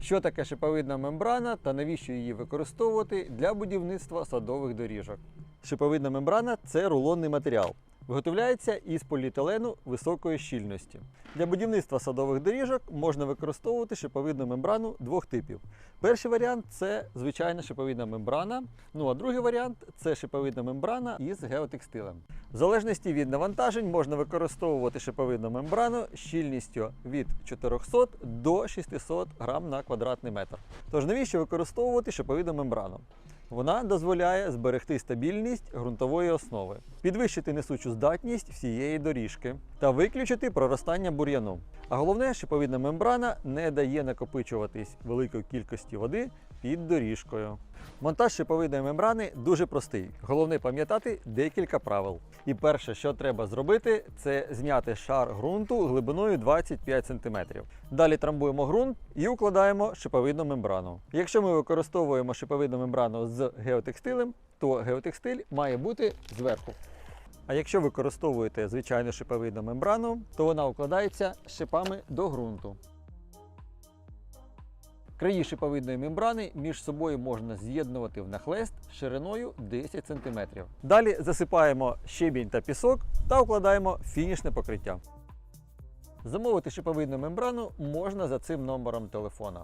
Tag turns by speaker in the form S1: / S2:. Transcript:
S1: Що таке шиповидна мембрана та навіщо її використовувати для будівництва садових доріжок? Шиповидна мембрана це рулонний матеріал. Виготовляється із поліетилену високої щільності. Для будівництва садових доріжок можна використовувати шиповидну мембрану двох типів. Перший варіант це звичайна шиповидна мембрана. Ну а другий варіант це шиповидна мембрана із геотекстилем. В залежності від навантажень можна використовувати шиповидну мембрану з щільністю від 400 до 600 грам на квадратний метр. Тож навіщо використовувати шиповидну мембрану? Вона дозволяє зберегти стабільність ґрунтової основи, підвищити несучу здатність всієї доріжки та виключити проростання бур'яну. А головне, шиповідна мембрана не дає накопичуватись великої кількості води під доріжкою. Монтаж шиповидної мембрани дуже простий. Головне пам'ятати декілька правил. І перше, що треба зробити, це зняти шар ґрунту глибиною 25 см. Далі трамбуємо ґрунт і укладаємо шиповидну мембрану. Якщо ми використовуємо шиповидну мембрану з геотекстилем, то геотекстиль має бути зверху. А якщо використовуєте звичайну шиповидну мембрану, то вона укладається шипами до ґрунту. Краї шиповидної мембрани між собою можна з'єднувати в нахлест шириною 10 см. Далі засипаємо щебінь та пісок та укладаємо фінішне покриття. Замовити шиповидну мембрану можна за цим номером телефона.